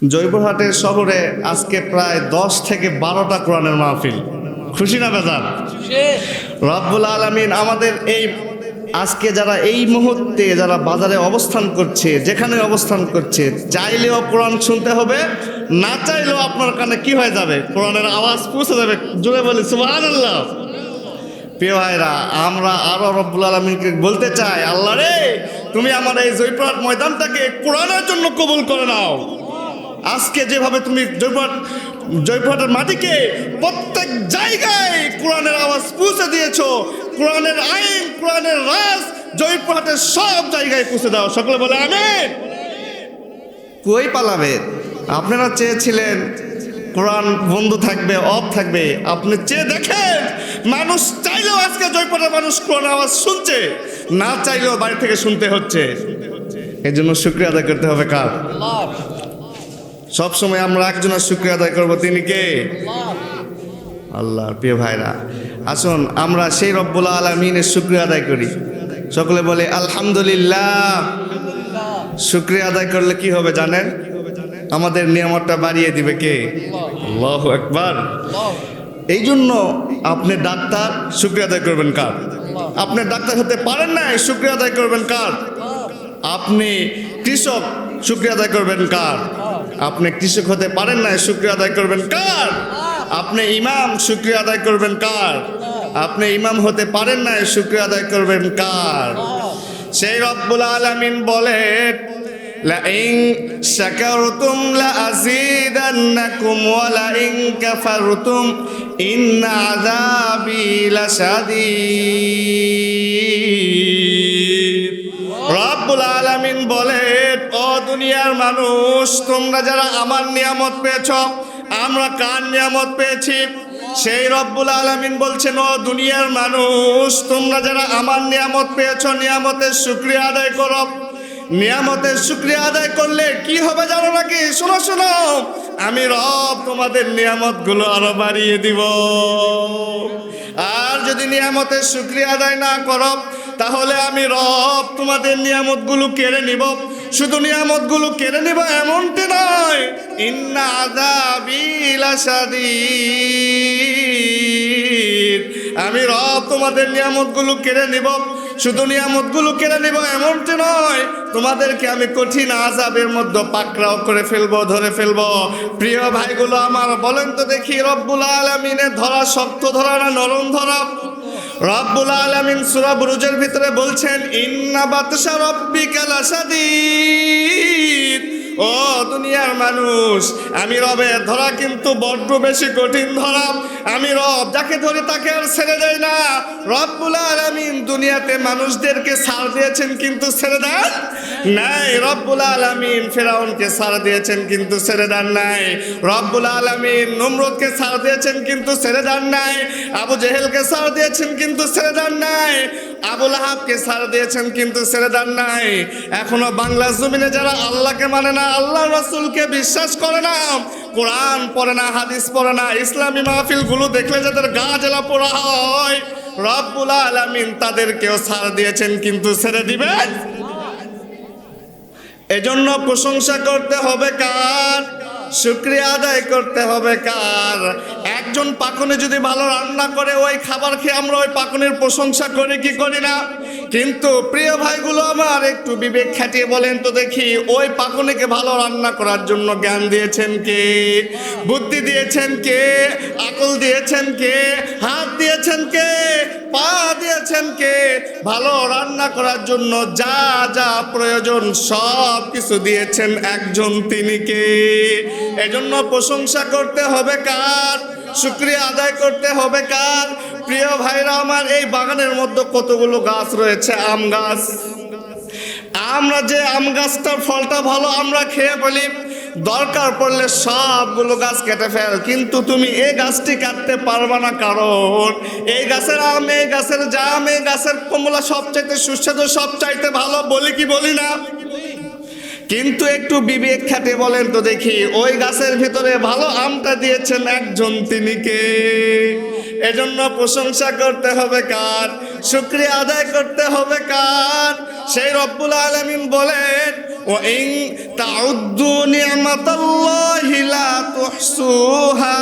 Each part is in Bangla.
জয়পুরহাটের শহরে আজকে প্রায় দশ থেকে বারোটা কোরআনের মাহফিল। খুশি না বেজার? রব্বুল আলমিন আমাদের এই আজকে যারা এই মুহূর্তে যারা বাজারে অবস্থান করছে, যেখানে অবস্থান করছে, চাইলেও কোরআন শুনতে হবে, না চাইলেও আপনার কানে কি হয়ে যাবে? কোরআনের আওয়াজ পৌঁছে যাবে। জোরে বলি, সুবহানাল্লাহ। প্রিয় ভাইরা, আমরা আরও রব্বুল আলমিনকে বলতে চাই, আল্লাহ রে, তুমি আমার এই জয়পুরহাট ময়দানটাকে কোরআনের জন্য কবুল করে নাও। আজকে যেভাবে তুমি জয়পুরহাট জয়পুরহাটের মাটিকে প্রত্যেক জায়গায় কোরআনের আওয়াজ পৌঁছে দিয়েছ কোরআনের আইন কোরআনের রাজ জয়পুরহাটের সব জায়গায় পৌঁছে দাও। সকলে বলে আমেন। কই পালাবে? আপনারা চেয়েছিলেন কোরআন বন্ধ থাকবে অফ থাকবে। আপনি চেয়ে দেখেন মানুষ চাইলেও আজকে জয়পুরের মানুষ কোরআন আওয়াজ শুনছে না চাইলেও বাড়ি থেকে শুনতে হচ্ছে। এই জন্য শুক্রিয়া আদায় করতে হবে কার? সব সময় আমরা একজনের শুক্রিয়া আদায় করব। তিনি কে? আল্লাহর প্রিয় ভাইরা, আসুন, আমরা সেই রব্বুল আলমিনের শুক্রিয়া আদায় করি। সকলে বলে, আলহামদুলিল্লাহ। শুক্রিয়া আদায় করলে কি হবে জানেন? আমাদের নিয়ামতটা বাড়িয়ে দিবে কে? আল্লাহ একবার এই জন্য আপনি ডাক্তার, শুক্রিয়া আদায় করবেন কার? আপনি ডাক্তার হতে পারেন না, শুক্রিয়া আদায় করবেন কার? আপনি কৃষক, শুক্রিয়া আদায় করবেন কার? আপনি কৃষক হতে পারেন না শুক্রিয়া আদায় করবেন কার আপনি ইমাম শুক্রিয়া আদায় করবেন কার আপনি ইমাম হতে পারেন না শুক্রিয়া আদায় করবেন কার সেই রব্বুল আলামিন বলেন لئن شكرتم لأزيدنكم ولئن كفرتم إن عذابي لشديد রব্বুল আলামিন বলেন ও দুনিয়ার মানুষ, তোমরা যারা আমার নিয়ামত পেয়েছ, আমরা কার নিয়ামত পেয়েছি? সেই রব্বুল আলামিন বলছেন, ও দুনিয়ার মানুষ, তোমরা যারা আমার নিয়ামত পেয়েছ, নিয়ামতের শুক্রিয়া আদায় করো। নিয়ামতের শুক্রিয়া আদায় করলে কি হবে জানো নাকি? শোনো শোনো, আমি রব তোমাদের নিয়ামতগুলো আরও বাড়িয়ে দিব। আর যদি নিয়ামতের শুক্রিয়া আদায় না করো, তাহলে আমি রব তোমাদের নিয়ামতগুলো কেড়ে নিব। শুধু নিয়ামতগুলো কেড়ে নিব এমনটি নয়। ইন্না আমি রব তোমাদের নিয়ামতগুলো কেড়ে নিব। শুধু নিয়ামতগুলো কেড়ে নিব এমনটি নয়। তোমাদেরকে আমি কঠিন আজাবের মধ্যে পাকড়াও করে ফেলব, ধরে ফেলব। প্রিয় ভাইগুলো আমার, বলেন তো দেখি রব্বুল আলমিনের ধরা শক্ত ধরা না নরম ধরা? রব্বুল আলমিন সূরা বুরুজের ভিতরে বলছেন ইন্না বাতশা রব্বিকা লাসাদিদ ও দুনিয়ার মানুষ, আমি রবের ধরা কিন্তু বড্ড বেশি কঠিন ধরা। আমি রব, যাকে ধরে তাকে আর ছেড়ে দেয় না। রব রব্বুল আলামিন দুনিয়াতে মানুষদেরকে ছাড় দিয়েছেন কিন্তু ছেড়ে দেন নাই। রব্বুল আলামিন ফেরাউনকে ছাড় দিয়েছেন কিন্তু ছেড়ে দেন নাই। রব্বুল আলামিন নমরুদকে ছাড় দিয়েছেন কিন্তু ছেড়ে দেন নাই। আবু জেহেলকে ছাড় দিয়েছেন কিন্তু ছেড়ে দেন নাই। আবুল আহাবকে ছাড় দিয়েছেন কিন্তু ছেড়ে দেন নাই। এখনও বাংলা জমিনে যারা আল্লাহকে মানে না আল্লাহ রাসূলকে বিশ্বাস করে না, কোরআন পড়ে না, হাদিস পড়ে না, ইসলামী মাহফিলগুলো দেখলে যাদের গা জেলা পড়া হয়, রব্বুল আলামিন তাদেরকেও ছাড় দিয়েছেন, কিন্তু ছেড়ে দিবেন? এজন্য প্রশংসা করতে হবে কার? শুক্রিয়া আদায় করতে হবে কার? একজন পাকনে যদি ভালো রান্না করে, ওই খাবার খেয়ে আমরা ওই পাকনের প্রশংসা করি, কি করি না? কিন্তু প্রিয় ভাইগুলো আমার, একটু বিবেক খাটিয়ে বলেন তো দেখি, ওই পাকনেকে ভালো রান্না করার জন্য জ্ঞান দিয়েছেন কে? বুদ্ধি দিয়েছেন কে? আকল দিয়েছেন কে? হাত দিয়েছেন কে? পা দিয়েছেন কে? ভালো রান্না করার জন্য যা যা প্রয়োজন সব কিছু দিয়েছেন একজন তিনি কে? এজন্য প্রশংসা করতে হবে কার? শুক্রিয়া আদায় করতে হবে কার? প্রিয় ভাইরা, আমার এই বাগানের মধ্যে কতগুলো গাছ রয়েছে? আম গাছ। আমরা যে আম গাছটার ফলটা ভালো আমরা খেয়ে বলি দরকার পড়লে সবগুলো গাছ কেটে ফেল। কিন্তু তুমি এই গাছটি কাটতে পারবে না, কারণ এই গাছের আম, এই গাছের জাম, এই গাছের কমলা সবচাইতে সুস্বাদু, সবচাইতে ভালো বলি কি বলি না? কিন্তু একটু বিবেক খাটে বলেন তো দেখি, ওই গাছের ভিতরে ভালো আমটা দিয়েছেন একজন তিনি কে? এজন্য প্রশংসা করতে হবে কার? শুক্রিয়া আদায় করতে হবে কার? সেই রব্বুল আলামিন বলেন ও ইন তাউদ্দু নি'মাতাল্লাহি লা তুহসুহা।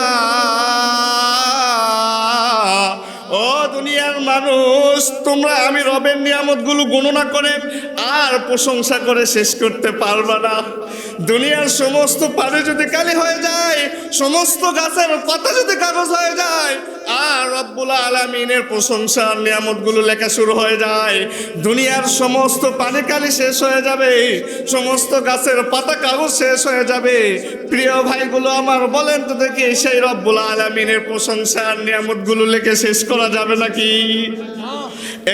ও দুনিয়ার মানুষ, তোমরা আমি রবের নিয়ামতগুলো গণনা করে আর প্রশংসা করে শেষ করতে পারবে না। দুনিয়ার সমস্ত পানি যদি কালি হয়ে যায়, সমস্ত গাছের পাতা যদি কাগজ হয়ে যায়, আর রব্বুল আলমিনের প্রশংসার নিয়ামতগুলো লেখা শুরু হয়ে যায়। দুনিয়ার সমস্ত পানি কালি শেষ হয়ে যাবে, সমস্ত গাছের পাতা কাগজ শেষ হয়ে যাবে। প্রিয় ভাইগুলো আমার, বলেন তো দেখি সেই রব্বুল আলমিনের প্রশংসার নিয়ামতগুলো লেখে শেষ করা যাবে নাকি?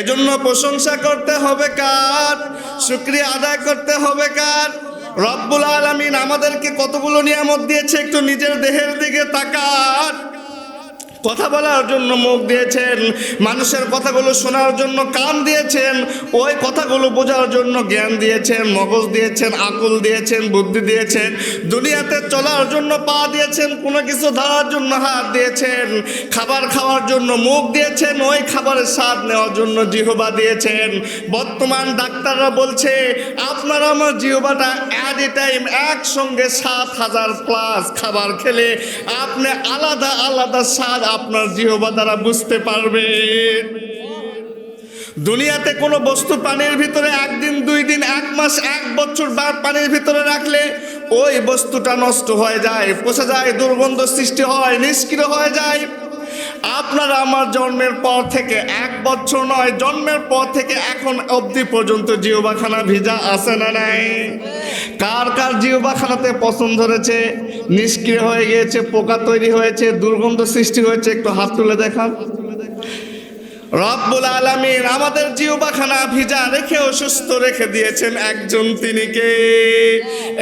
এজন্য প্রশংসা করতে হবে কার? শুক্রিয়া আদায় করতে হবে কার? রব্বুল আলমিন আমাদেরকে কতগুলো নিয়ামত দিয়েছে একটু নিজের দেহের দিকে তাকান। কথা বলার জন্য মুখ দিয়েছেন, মানুষের কথাগুলো শোনার জন্য কান দিয়েছেন, ওই কথাগুলো বোঝার জন্য জ্ঞান দিয়েছেন, মগজ দিয়েছেন, আকুল দিয়েছেন, বুদ্ধি দিয়েছেন, দুনিয়াতে চলার জন্য পা দিয়েছেন, কোনো কিছু ধরার জন্য হাত দিয়েছেন, খাবার খাওয়ার জন্য মুখ দিয়েছেন, ওই খাবারের স্বাদ নেওয়ার জন্য জিহবা দিয়েছেন। বর্তমান ডাক্তাররা বলছে, আপনার আমার জিহবাটা অ্যাট এ টাইম একসঙ্গে সাত হাজার প্লাস খাবার খেলে আপনি আলাদা আলাদা স্বাদ আপনার জিহবা দ্বারা বুঝতে পারবে। দুনিয়াতে কোনো বস্তু পানির ভিতরে একদিন, দুই দিন, এক মাস, এক বছর বার পানির ভিতরে রাখলে ওই বস্তুটা নষ্ট হয়ে যায়, পচে যায়, দুর্গন্ধ সৃষ্টি হয়, নিষ্ক্রিয় হয়ে যায়। আপনার আমার জন্মের পর থেকে এক বছর নয়, জন্মের পর থেকে এখন অবধি পর্যন্ত জিওবাখানা ভিজা আছে না নাই? কার কার জিওবাখানাতে পছন্দ ধরেছে নিষ্ক্রিয় হয়ে গিয়েছে, পোকা তৈরি হয়েছে, দুর্গন্ধ সৃষ্টি হয়েছে, একটু হাত তুলে দেখান রব্বুল আলামিন আমাদের জিওবাখানা ভিজা রেখেও সুস্থ রেখে দিয়েছেন একজন তিনি কে?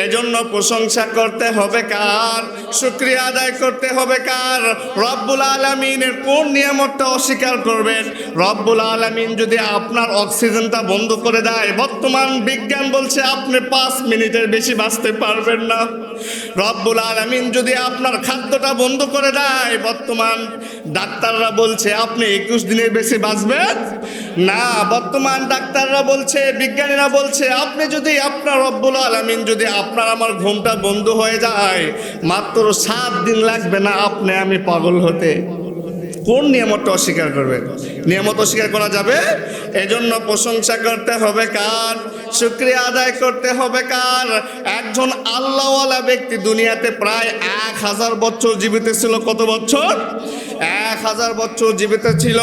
এজন্য প্রশংসা করতে হবে কার? শুক্রিয়া আদায় করতে হবে কার? রব্বুল আলামিনের কোন নিয়ামতটা অস্বীকার করবেন? রব্বুল আলামিন যদি আপনার অক্সিজেনটা বন্ধ করে দেয়, বর্তমান বিজ্ঞান বলছে আপনি পাঁচ মিনিটের বেশি বাঁচতে পারবেন না। রব্বুল আলামিন যদি আপনার খাদ্যটা বন্ধ করে দেয়, বর্তমান ডাক্তাররা বলছে, আপনি একুশ দিনের বেশি বাঁচবেন? না, বর্তমান ডাক্তাররা বলছে, বিজ্ঞানীরা বলছে, আপনি যদি আপনার রব্বুল আলামিন যদি আপনার আমার ঘুমটা বন্ধ হয়ে যায়, মাত্র সাত দিন লাগবে না, আপনি আমি পাগল হতে। কোন নিয়ামতটা অস্বীকার করবে? নিয়ামত অস্বীকার করা যাবে? এজন্য প্রশংসা করতে হবে কার? শুক্রিয়া আদায় করতে হবে কার? একজন আল্লাহওয়ালা ব্যক্তি দুনিয়াতে প্রায় এক হাজার বছর জীবিত ছিল, কত বছর? এক হাজার বছর জীবিত ছিল,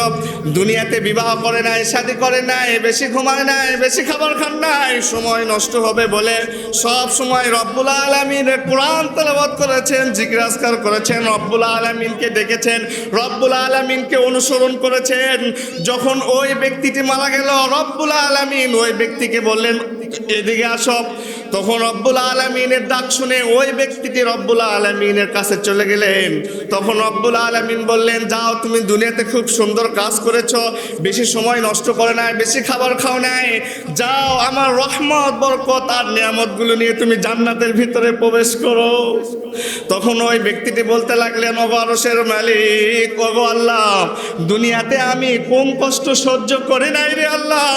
দুনিয়াতে বিবাহ করে নাই, শাদী করে নাই, বেশি ঘুমায় নাই, বেশি খাবার খান নাই, সময় নষ্ট হবে বলে সব সময় রব্বুল আলমিনের কোরআন তেলাবাদ করেছেন জিজ্ঞাসকার করেছেন, রব্বুল আলমিনকে ডেকেছেন, রব্বুল আলমিনকে অনুসরণ করেছেন। যখন ওই ব্যক্তিটি মারা গেল, রব্বুল আলমিন ওই ব্যক্তিকে বললেন, এদিকে আসো। তখন রব্বুল আলমিনের ডাক শুনে ওই ব্যক্তিটি রব্বুল আলমিনের কাছে চলে গেলেন। তখন রব্বুল আলমিন বললেন, যাও, তুমি দুনিয়াতে খুব সুন্দর কাজ করেছ। বেশি সময় নষ্ট করে নাই, বেশি খাবার খাও নাই। যাও, আমার রহমত, বরকত আর নিয়ামতগুলো নিয়ে তুমি জান্নাতের ভিতরে প্রবেশ করো। তখন ওই ব্যক্তিটি বলতে লাগলেন আরশের মালিক, ওগো আল্লাহ, দুনিয়াতে আমি কম কষ্ট সহ্য করি নাই রে আল্লাহ।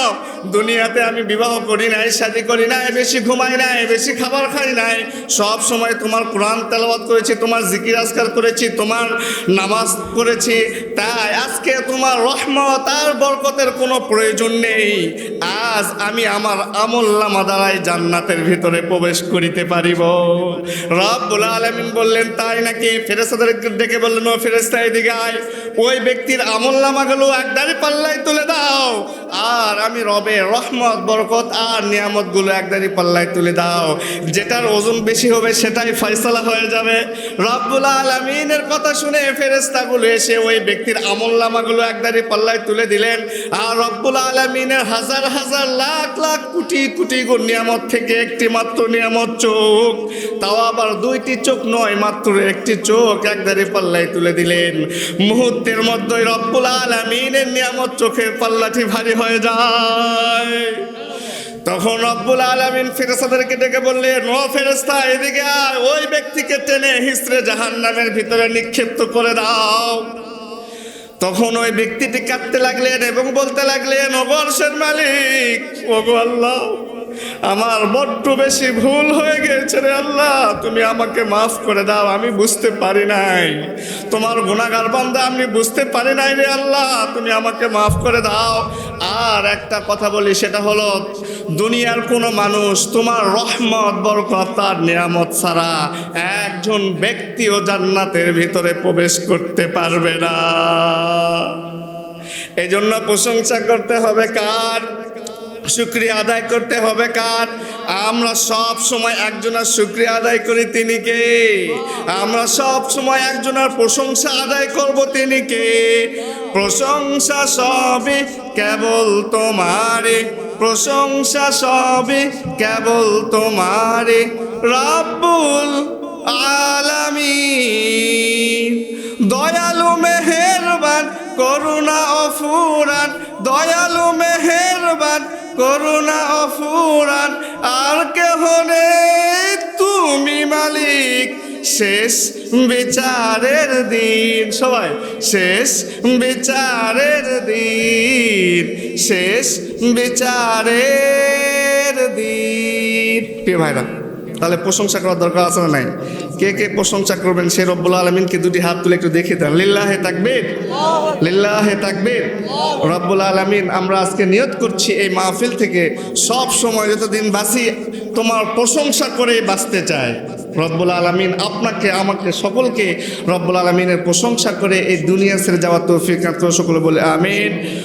দুনিয়াতে আমি বিবাহ করি নাই, শাদি করি নাই, বেশি ঘুমাই নাই, বেশি খাবার খাই নাই। সব সময় তোমার কোরআন তেলাওয়াত করেছি, তোমার জিকির আজকার করেছি, তোমার নামাজ করেছি তাই আজকে তোমার রহমত আর বরকতের কোনো প্রয়োজন নেই। আজ আমি আমার আমল নামা দ্বারাই জান্নাতের ভিতরে প্রবেশ করিতে পারিব। রব্বুল আলামিন বললেন, তাই নাকি ফেরেস্তাদের ডেকে বললেন, ও ফেরেস্তা এদিকে আয়। ওই ব্যক্তির আমল নামাগুলো একদারি পাল্লায় তুলে দাও। আর আমি রবে রহমত, বরকত আর নিয়ামতগুলো একদারি পাল্লায় তুলে দাও। যেটার ওজন বেশি হবে সেটাই ফয়সালা হয়ে যাবে। রব্বুল আলমিনের কথা শুনে ফেরেস্তাগুলো এসে ওই ব্যক্তির আমল নামাগুলো একদারি পাল্লায় তুলে দিলেন। আর রব্বুল আলমিনের হাজার হাজার লাখ লাখ কোটি কোটি গুণ নিয়ামত থেকে একটি মাত্র নিয়ামত চোখ। তাও আবার দুইটি চোখ নয়, মাত্র একটি চোখ একদারি পাল্লায় তুলে দিলেন। মুহূর্তের মধ্যে রব্বুল আলমিনের নিয়ামত চোখের পাল্লাটি ভারী হয়ে যায়। তখন রব্বুল আলমিন ফেরেস্তাদেরকে ডেকে বললেন ও ফেরেস্তা এদিকে আয়। ওই ব্যক্তিকে টেনে হিসড়ে জাহান নামের ভিতরে নিক্ষিপ্ত করে দাও। তখন ওই ব্যক্তিটি কাঁদতে লাগলেন এবং বলতে লাগলেন অবর্ষের মালিক, ওগো আল্লাহ। আমার বড্ড বেশি ভুল হয়ে গেছে রে আল্লাহ। তুমি আমাকে মাফ করে দাও, আমি বুঝতে পারি নাই। তোমার গুণাগার বান্দা, আমি বুঝতে পারি নাই রে আল্লাহ। তুমি আমাকে মাফ করে দাও। আর একটা কথা বলি, সেটা হলো, দুনিয়ার কোনো মানুষ তোমার রহমত, বরকত আর নিয়ামত ছাড়া একজন ব্যক্তিও জান্নাতের ভিতরে প্রবেশ করতে পারবে না। এই জন্য প্রশংসা করতে হবে কার? শুক্রিয়া আদায় করতে হবে কার? আমরা সব সময় একজনের শুক্রিয়া আদায় করি তিনি কে? আমরা সব সময় একজনের প্রশংসা আদায় করব তিনি কে? প্রশংসা সবই কেবল তোমারে প্রশংসা সবই কেবল তোমারে রাব্বুল আলামিন। দয়ালু মেহেরবান, করুণা অফুরান দয়ালু মেহেরবান করুণা অফুরান, আর কেহ তুমি মালিক, শেষ বিচারের দিন। সবাই, শেষ বিচারের দিন, শেষ বিচারের দিন। প্রিয় ভাইরা তাহলে প্রশংসা করার দরকার আছে না নাই? কে কে প্রশংসা করবেন সে রব্বুল আলমিনকে দুটি হাত তুলে একটু দেখে দেন লিল্লাহে তাকবীর। লিল্লাহে তাকবীর। রব্বুল আলমিন, আমরা আজকে নিয়ত করছি এই মাহফিল থেকে সব সময় যতদিন বাঁচি, তোমার প্রশংসা করে বাঁচতে চায় রব্বুল আলমিন, আপনাকে, আমাকে, সকলকে রব্বুল আলমিনের প্রশংসা করে এই দুনিয়া ছেড়ে যাওয়ার তৌফিক সকলে বলে আমিন।